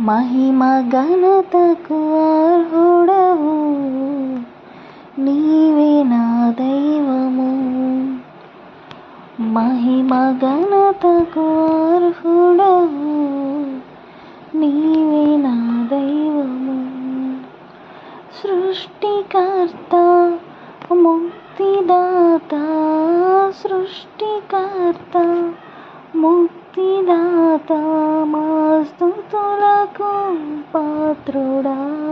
మహిమ ఘనతకు అర్హుడవు. నీవే నా దైవము. మహిమ ఘనతకు అర్హుడవు. నీవే నా దైవము. సృష్టికర్త ముక్తిదాత సృష్టికర్త ముక్తిదాత. compatronar.